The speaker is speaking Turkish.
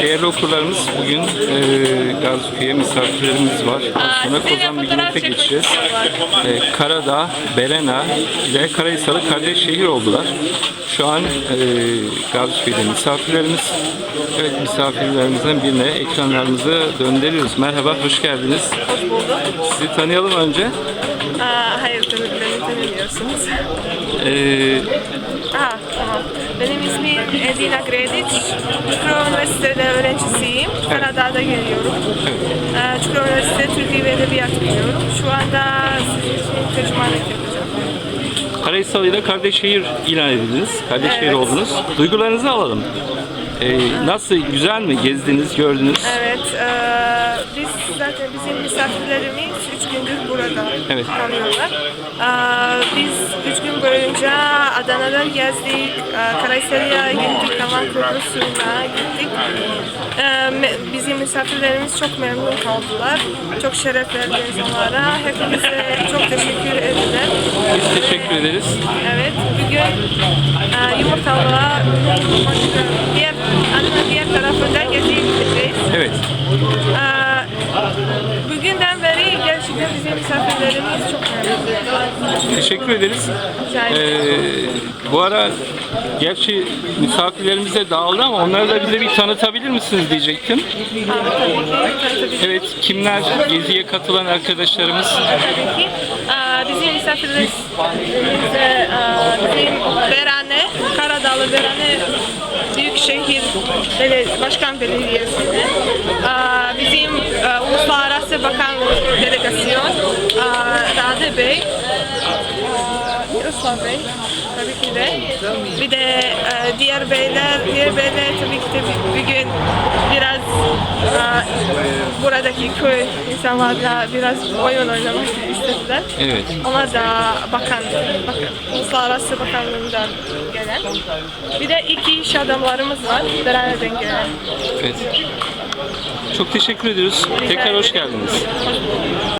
Değerli okurlarımız bugün e, Gaziköy'e misafirlerimiz var. Az sonra Kozan çekmek geçeceğiz. E, Karadağ, Berena ile Karahisar'ı kardeş şehir oldular. Şu an e, Gaziköy'de misafirlerimiz. Evet misafirlerimizden birine ekranlarımızı döndürüyoruz. Merhaba, hoş geldiniz. Hoş bulduk. Sizi tanıyalım önce. Aa, hayır tabii beni tanımıyorsunuz. E, Aa, tamam. Benim ismim Edina Gredic. Çukurova Üniversitesi'de öğrencisiyim. Karadağ'da geliyorum. Ee, Çukurova Üniversitesi Türkiye ve Edebiyat biliyorum. Şu anda tercümanlık yapacağım. Karahisar ile kardeş şehir ilan edildiniz. Kardeş şehir Evet. oldunuz. Duygularınızı alalım. E, nasıl, güzel mi? Gezdiniz, gördünüz? Evet, eee, biz zaten bizim misafirlerimiz gündür burada Evet. kalıyorlar. Eee, biz üç gün boyunca Adana'da gezdik, Kayseri'ye gittik, Kaman Köprüsü'ne gittik. Bizim misafirlerimiz çok memnun kaldılar. Çok şeref verdiniz onlara. Hepinize çok teşekkür ederim. Biz teşekkür ederiz. Evet, bugün eee yumurtalığa diğer, Adana'nın diğer tarafında gezeceğiz. Evet. Ee, Bugünden beri gerçekten bizim misafirlerimiz çok memnun. Teşekkür ederiz. Ee, bu ara gerçi misafirlerimiz de dağıldı ama onları da bize bir tanıtabilir misiniz diyecektim. Evet, kimler geziye katılan arkadaşlarımız? Tabii ki. Ee, bizim misafirlerimiz e, bizim Berane, Karadağlı Berane Büyükşehir Başkan Belediyesi'ne, bizim e, Uluslararası Bakanlık Delegasyon, Rade Bey, Miroslav Bey tabii ki de. Bir de e, diğer beyler, diğer beyler tabii ki de bir- bir gün biraz e, buradaki köy insanlarla biraz oyun oynamak istediler. Evet. Onlar da bakan, bakan uluslararası bakanlığından gelen. Bir de iki iş adamlarımız var, Beraner'den gelen. Evet. Çok teşekkür ediyoruz. Tekrar hoş geldiniz.